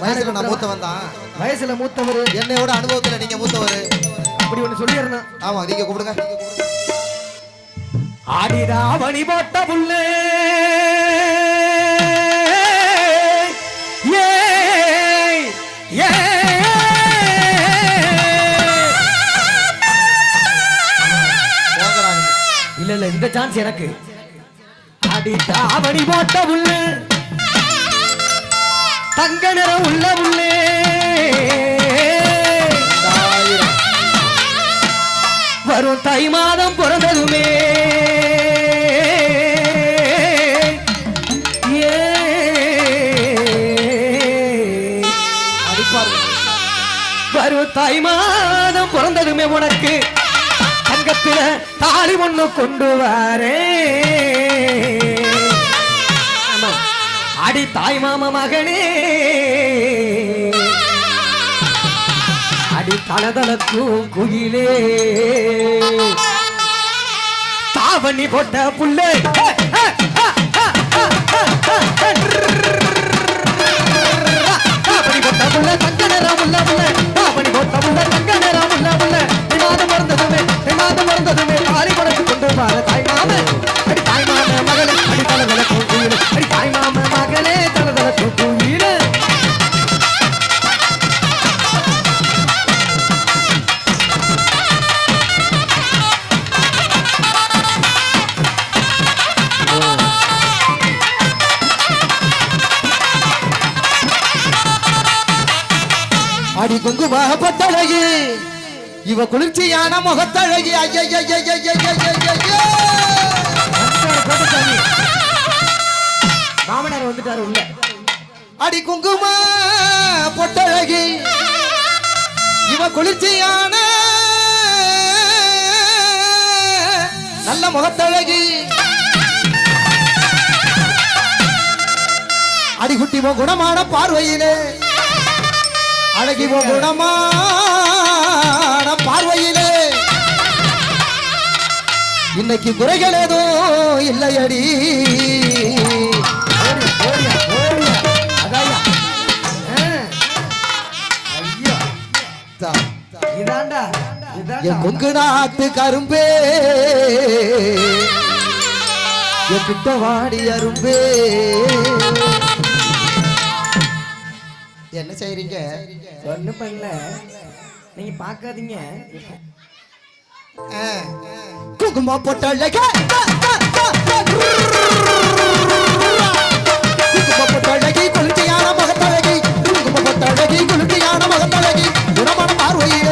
வயசுல நான் மூத்தவன் தான் வயசுல மூத்தவர். என்னையோட அனுபவத்துல நீங்க மூத்தவர். அப்படி ஒண்ணு சொல்லிடுறேன் ஆமா நீங்க கூப்பிடுங்க. ஆடிராவணி போட்ட புள்ளே. இல்ல இல்ல இந்த சான்ஸ் எனக்கு. அடித்தாவணி போட்ட புள்ளே தங்க நிறம் உள்ள உள்ளே வரும் தை மாதம் பிறந்ததுமே. ஏ. வரும் தை மாதம் பிறந்ததுமே உனக்கு. தங்கத்துல தாலி ஒண்ணு கொண்டு வரேன் அடி தாய் மாம மகனே. அடி தலதலக்கும் குயிலே. தாவணி போட்ட புள்ளே. தாவணி போட்ட புள்ள தங்க நிறம் உள்ள புள்ள. தாவணி போட்ட புள்ள. சிவ குளிர்ச்சியான முகத்தழகி மாமனார் வந்துட்டாரு உள்ள அடி குங்கும பொட்டழகி இவ குளிர்ச்சியான நல்ல முகத்தழகி. அடிகுட்டிவோ குணமான பார்வையிலே அழகிவோ குணமான பார்வையிலே. இன்னைக்கு குறைகள் ஏதோ இல்லையடி. கொங்கு நாட்டு கரும்பே. என் கிட்ட வாடி அரும்பே. என்ன செய்றீங்க? ஒண்ணு பண்ணல. நீங்க பாக்காதீங்க. குங்கும பொட்டழக. குங்கும பொட்டழகி குளிர்ச்சியான முகத்தழகி. குங்கும பொட்டழகி குளிர்ச்சியான முகத்தழகி. குணமான பார்வையிலே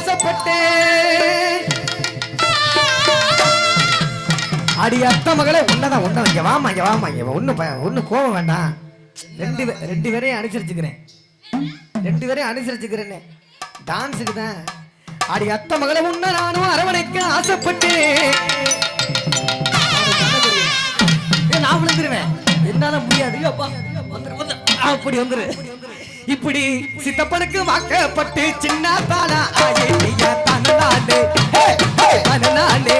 ஆசைப்பட்டேன் அடி அத்த மகளே உன்னதான் உன்ன இங்க வாமா இங்க வாமா இங்க ஒண்ணு ப- ஒண்ணு கோவம் வேண்டாம். ரெண்டு ரெண்டு பேரையும் அனுசரிச்சுக்கிறேன். ரெண்டு பேரையும் அனுசரிச்சுக்கிறேன்னு. டான்ஸுக்கு தான். அடி அத்த மகளை உன்ன நானும் அரவணைக்க ஆசைப்பட்டேன் ஏய், நான் விழுந்துருவேன். என்னால முடியாது. அப்பா. வந்துரு. அப்படி வந்துரு. இப்படி சித்தப்பனுக்கு வாக்கப்பட்டு சின்ன பாலா ஆகி நீயா தன்னானே தன்னானே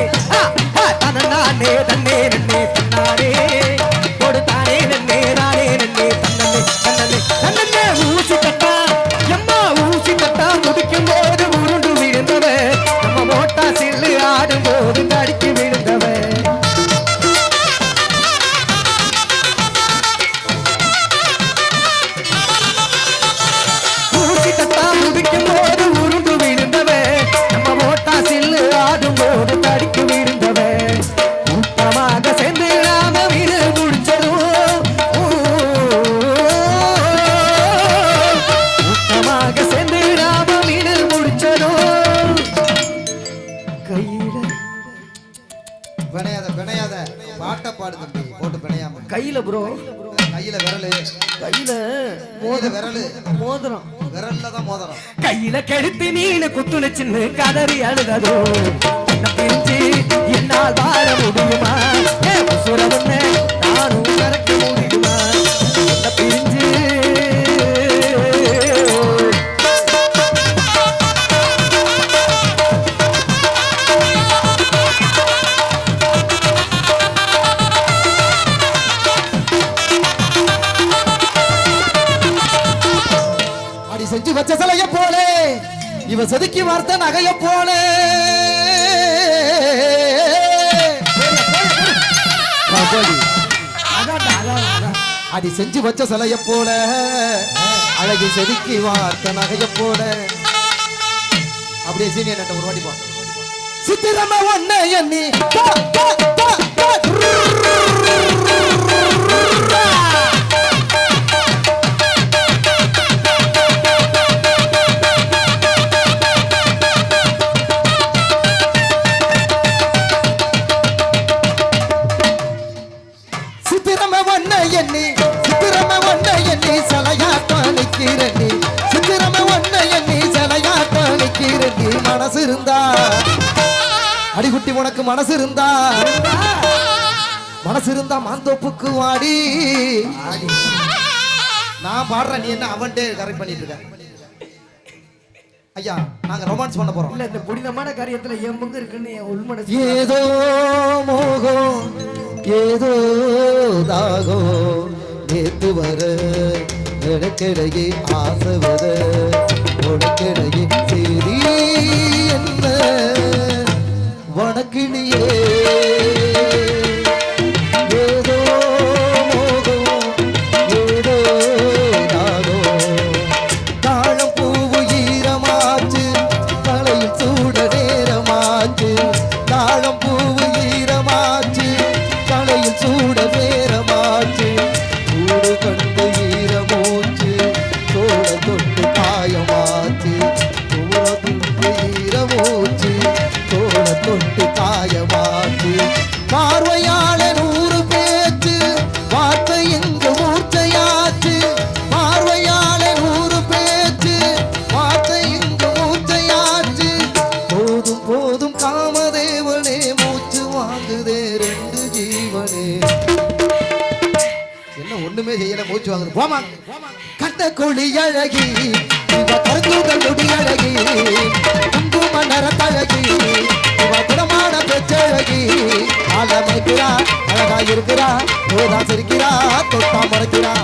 தன்னே மோதிரம். விரல்ல தான் மோதிரம். கையில கெடுத்து மீன் குத்துன சின்ன கதறி அழுததோ அடி செஞ்சு வச்ச சிலைய போல. அழகி செதுக்கி வார்த்த நகைய போல. அப்படியே சீனியர் நட்ட ஒரு வாட்டி போ. சித்திரம ஒன்னு எண்ணி. மனசு இருந்தா அடிகுட்டி உனக்கு மனசு இருந்தா மனசு இருந்தா மாந்தோப்புக்கு வாடி. நான் பாடுறேன் நீ என்ன அவன்டே கரெக்ட் பண்ணிட்டு இருக்க? ஐயா நாங்க ரொமான்ஸ் பண்ண போறோம். இல்ல இந்த புனிதமான காரியத்துல என் பங்கு இருக்குன்னு என் உள்மனசு ஏதோ மோகம் ஏதோ தாகோ நேத்து வர எனக்கிடையே ஆசை வர. உனக்கிடையே சரி என்ன? வணக்கினியே. கண்ட வாங்குது கொடி அழகி இவ கருத்துகள் முடி அழகி குங்கும நரத்தழகி இவ குடமான பெச்சழகி ஆலமைக்கிறா அழகா இருக்கிறா போதா சிரிக்கிறா தொட்டா முறைக்கிறா.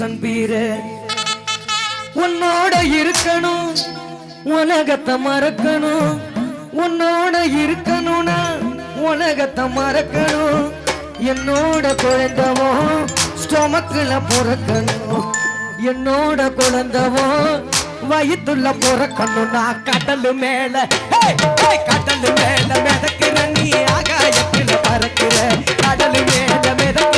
டென் உன்னோட இருக்கணும் உலகத்தை மறக்கணும். உன்னோட இருக்கணும்னா உலகத்தை மறக்கணும். என்னோட குழந்தவோ ஸ்டொமக்குல பிறக்கணும். என்னோட குழந்தவோ வயிற்றுல பிறக்கணும் நான் கடல் மேல ஹே, கடல் மேல மிதக்கிற நீ ஆகாயத்தில் பறக்கிற. கடல் மேல மிதக்க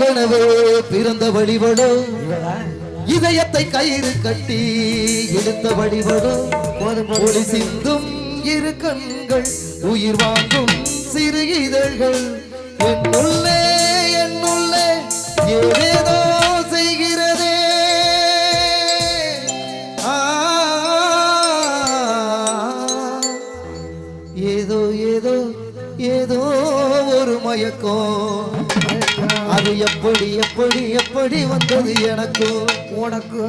ஏற்கனவே பிறந்த வழிவளோ இதயத்தை கயிறு கட்டி இழுத்த வழிவளோ ஒளி சிந்தும் இரு கண்கள் உயிர் வாங்கும் சிறு இதழ்கள். என்னுள்ளே என்னுள்ளே ஏதேதோ செய்கிறதே. ஏதோ ஏதோ ஏதோ ஒரு மயக்கம். அது எப்படி எப்படி எப்படி வந்தது எனக்கும் உனக்கு.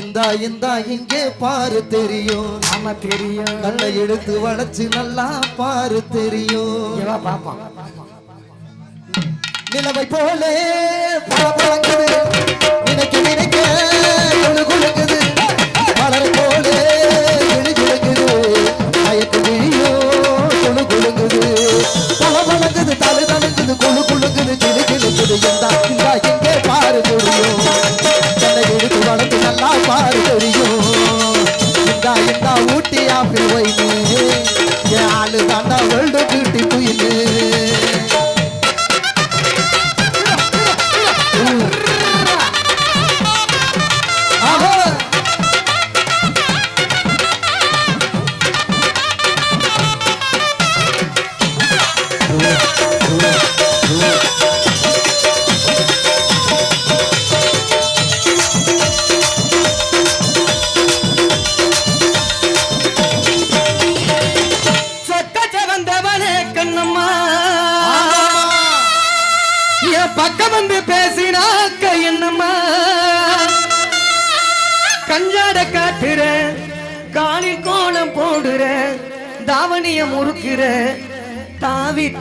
இந்தா இந்தா இங்கே பாரு தெரியும். ஆமா தெரியும். கண்ணை எடுத்து வளைச்சு நல்லா பாரு தெரியும். இவா பாப்பான் நிலவை போலே நினைக்க நினைக்க. mentalidade.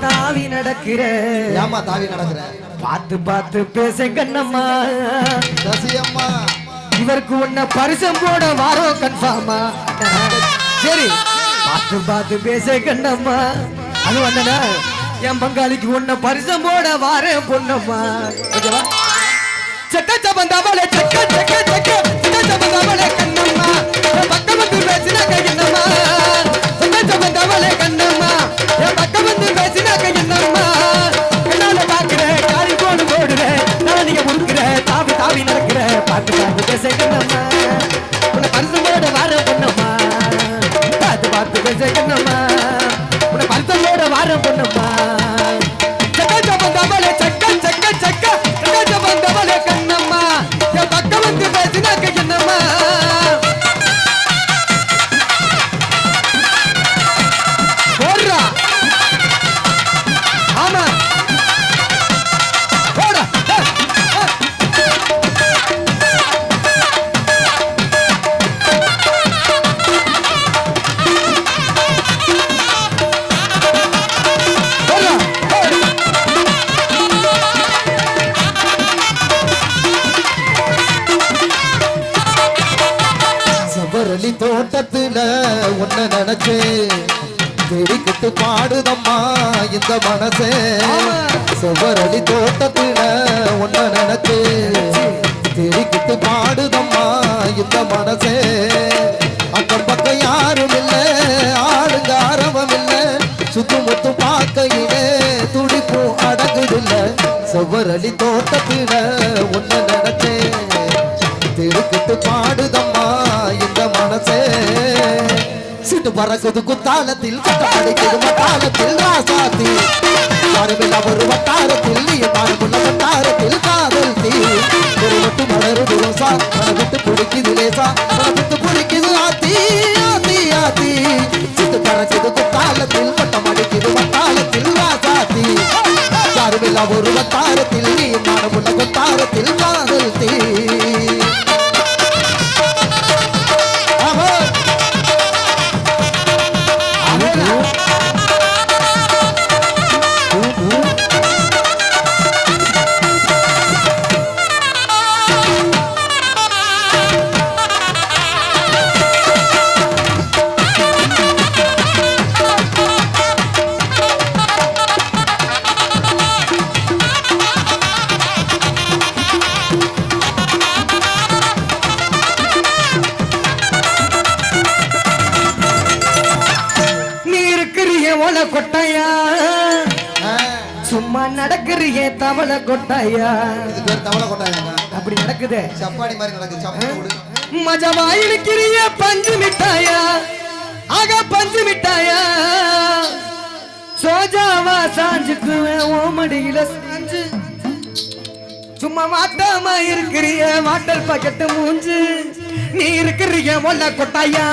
தாவி நடக்கிற. ஏமா தாவி நடக்கிற? பார்த்து பார்த்து பேச கண்ணம்மா. ரசியம்மா இவருக்கு உன்னை பரிசம் போட வாரோ கன்ஃபார்மா சரி பார்த்து பார்த்து பேச கண்ணம்மா. அது வந்தனா என் பங்காளிக்கு உன்னை பரிசம் போட வாரேன் பொண்ணம்மா. ஓகேவா? செக்க சபந்தாவளே செக்க செக்க செக்க. செக்க சபந்தாவளே கண்ணம்மா. பக்கம் வந்து பேசினாக்க என்னம்மா? பார்த்து பார்த்து பேச கண்ணம்மா உன்னை பரிசமோட வார பார்த்து பார்த்து பாடுதம்மா இந்த மனசே. ஆமா. சபரளி தோட்டத்துல உன்ன நினைச்சு. தெரிக்கிட்டு பாடுதம்மா இந்த மனசே. அக்கம் பக்கம் யாரும் இல்ல ஆளுங்க ஆரவம் இல்ல. சுத்து முத்து பார்க்கையிலே துடிப்பும் அடங்குதில்ல. செவ்வரளி தோட்டத்தில உன்ன நினைச்சே. திருக்கிட்டு பாடுதம்மா சிட்டு பறக்குது குத்தாலத்தில் கட்டப்படுகிறது மத்தாலத்தில் ராசாத்தி. மரபில் அவர் வட்டாரத்தில் நீ மரபுள்ள வட்டாரத்தில் காதல் தீ ஒரு மட்டும் மலருது ரோசா மனவிட்டு பிடிக்குது லேசா மரபிட்டு பிடிக்குது ஆத்தி ஆத்தி ஆத்தி. சித்து பறக்குது குத்தாலத்தில் பட்டம் அடிக்குது வட்டாரத்தில் ராசாத்தி. மரபில் அவர் வட்டாரத்தில் நீ மரபுள்ள வட்டாரத்தில் காதல் நடக்கிறியே தவளை கொட்டாயா? இது பேர் தவளை கொட்டாயா அப்படி நடக்குது. சப்பாடி மாதிரி நடக்குது. மஜவா இழுக்கிறிய பஞ்சு மிட்டாயா? ஆக பஞ்சு மிட்டாயா? சோஜாவா சாஞ்சுக்குவேன் ஓமடியில சாஞ்சு. சும்மா மாட்டாம இருக்கிறிய வாட்டர் பாக்கெட்டு மூஞ்சு. நீ இருக்கிறிய மொல்ல கொட்டாயா?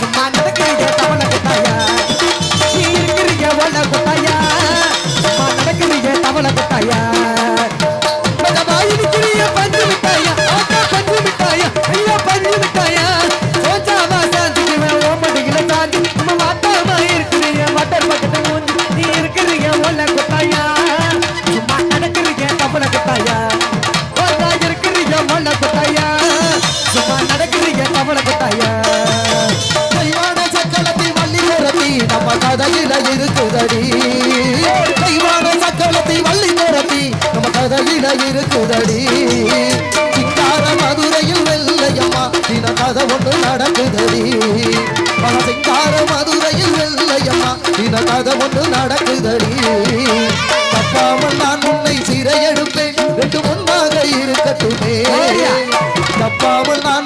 சும்மா இருக்குதடி சிங்கார மதுரையில் வெள்ளையம்மா தின கதை ஒன்று நடக்குதடி. பல சிங்கார மதுரையில் வெள்ளையம்மா தின கதை ஒன்று நடக்குதடி. தப்பாமல் நான் உன்னை சிறையெடுப்பேன் ரெண்டு ஒன்றாக இருக்கட்டுமே. தப்பாமல் நான்